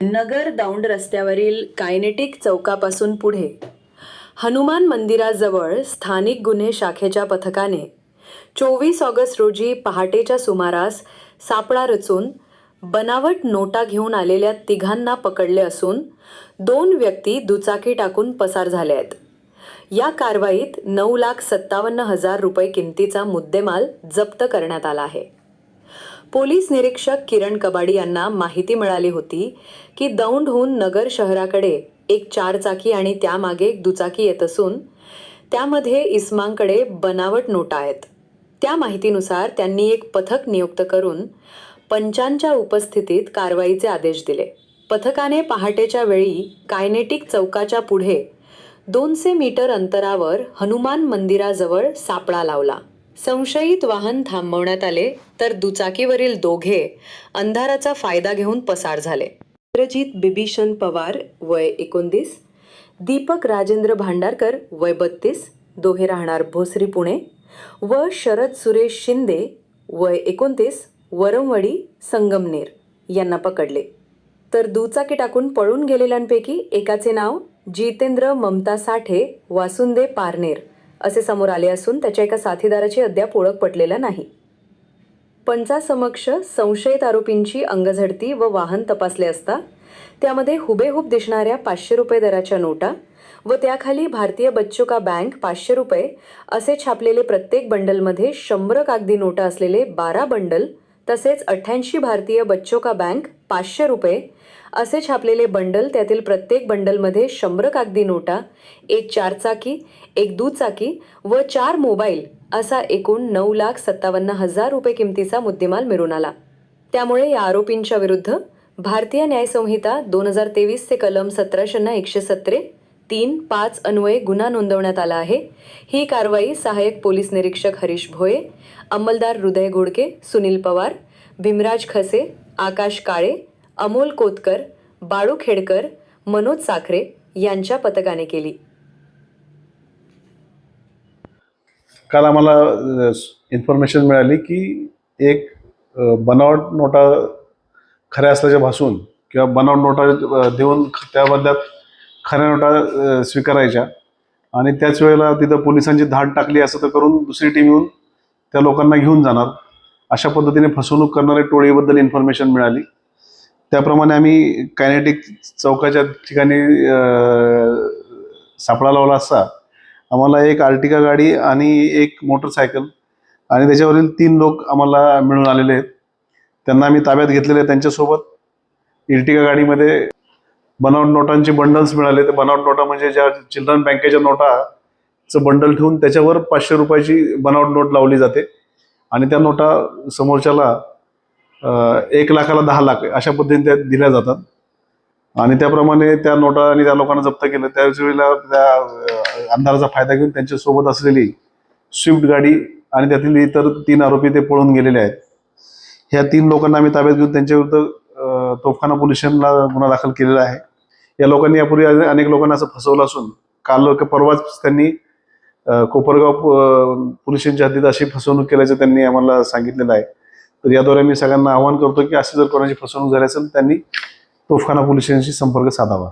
नगर दौंड रस्त्यावरील कायनेटिक चौकापासून पुढे. हनुमान मंदिराजवळ स्थानिक गुन्हे शाखेच्या पथकाने चोवीस ऑगस्ट रोजी पहाटेच्या सुमारास सापळा रचून बनावट नोटा घेऊन आलेल्या तिघांना पकडले असून दोन व्यक्ती दुचाकी टाकून पसार झाले आहेत. या कारवाईत नऊ लाख सत्तावन्न हजार रुपये किमतीचा मुद्देमाल जप्त करण्यात आला आहे. पोलीस निरीक्षक किरण कबाडी यांना माहिती मिळाली होती की दौंडहून नगर शहराकडे एक चारचाकी आणि त्यामागे एक दुचाकी येत असून त्यामध्ये इस्मांकडे बनावट नोटा आहेत. त्या माहितीनुसार त्यांनी एक पथक नियुक्त करून पंचांच्या उपस्थितीत कारवाईचे आदेश दिले. पथकाने पहाटेच्या वेळी कायनेटिक चौकाच्या पुढे दोनशे मीटर अंतरावर हनुमान मंदिराजवळ सापळा लावला. संशयित वाहन थांबवण्यात आले तर दुचाकीवरील दोघे अंधाराचा फायदा घेऊन पसार झाले. इंद्रजित बिभीषण पवार वय एकोणतीस. दीपक राजेंद्र भांडारकर वय बत्तीस. दोघे राहणार भोसरी पुणे. व शरद सुरेश शिंदे वय एकोणतीस. वरमवडी संगमनेर यांना पकडले. तर दुचाकी टाकून पळून गेलेल्यांपैकी एकाचे नाव जितेंद्र ममता साठे वासुंदे पारनेर असे समोर आले असून त्याच्या एका साथीदाराची अद्याप ओळख पटलेला नाही. पंचासमक्ष संशयित आरोपींची अंगझडती व वाहन तपासले असता त्यामध्ये हुबेहूब दिसणाऱ्या पाचशे रुपये दराच्या नोटा व त्याखाली भारतीय बच्चो का बँक पाचशे रुपये असे छापलेले प्रत्येक बंडलमध्ये शंभर कागदी नोटा असलेले बारा बंडल तसेच अठ्ठ्याऐंशी भारतीय बच्चो का बँक पाचशे रुपये असे छापलेले बंडल त्यातील प्रत्येक बंडलमध्ये शंभर कागदी नोटा एक चारचाकी एक दुचाकी व चार मोबाईल असा एकूण नऊ लाख सत्तावन्न हजार रुपये किमतीचा मुद्देमाल मिळून आला. त्यामुळे या आरोपींच्या विरुद्ध भारतीय न्यायसंहिता दोन हजार तेवीसचे कलम सतराशेंना एकशे सत्रे तीन पाच अन्वये गुन्हा नोंदवण्यात आला आहे. ही कारवाई सहाय्यक पोलीस निरीक्षक हरीश भोये अंमलदार हृदय घोडके सुनील पवार भीमराज खसे आकाश काळे अमोल कोतकर बाळू खेडकर मनोज साखरे यांच्या पथकाने केली. काल आम्हाला इन्फॉर्मेशन मिळाली की एक बनावट नोटा खऱ्या असल्याच्या भासून किंवा बनावट नोटा देऊन त्या बदल्यात खऱ्या नोटा स्वीकारायच्या. आणि त्याच वेळेला तिथं पोलिसांची धाड टाकली असं तर करून दुसरी टीम येऊन त्या लोकांना घेऊन जाणार. अशा पद्धतीने फसवणूक करणाऱ्या टोळीबद्दल इन्फॉर्मेशन मिळाली. त्याप्रमाणे आम्ही कायनेटिक चौकाच्या ठिकाणी सापळा लावला असता. आम्हाला एक आर्टिका गाडी आणि एक मोटरसायकल आणि त्याच्यावरील तीन लोक आम्हाला मिळून आलेले आहेत. त्यांना आम्ही ताब्यात घेतलेले आहे त्यांच्यासोबत. इर्टिका गाडीमध्ये बनावट नोटांचे बंडल्स मिळाले. ते बनावट नोटा म्हणजे ज्या चिल्ड्रन बँकेच्या नोटाचं बंडल ठेवून त्याच्यावर पाचशे रुपयाची बनावट नोट लावली जाते. आणि त्या नोटा समोरच्याला एक लाखाला दहा लाख अशा पद्धतीने त्या दिल्या जातात. आणि त्याप्रमाणे त्या नोटा आणि त्या लोकांना जप्त केलं. त्याच वेळेला त्या अंधाराचा फायदा घेऊन त्यांच्यासोबत असलेली स्विफ्ट गाडी आणि त्यातील इतर तीन आरोपी ते पळून गेलेले आहेत. ह्या तीन लोकांना आम्ही ताब्यात घेऊन त्यांच्याविरुद्ध तोफखाना पोलीस स्टेशनला गुन्हा दाखल केलेला आहे. या लोकांनी यापूर्वी अनेक लोकांना असं फसवलं असून काल का परवाच त्यांनी कोपरगाव पोलिसांच्या हद्दीत अशी फसवणूक केल्याचं त्यांनी आम्हाला सांगितलेलं आहे. तर याद्वारे मी सगळ्यांना आवाहन करतो की अशी जर कोणाची फसवणूक झाली असेल त्यांनी तोफखाना पोलिसांशी संपर्क साधावा.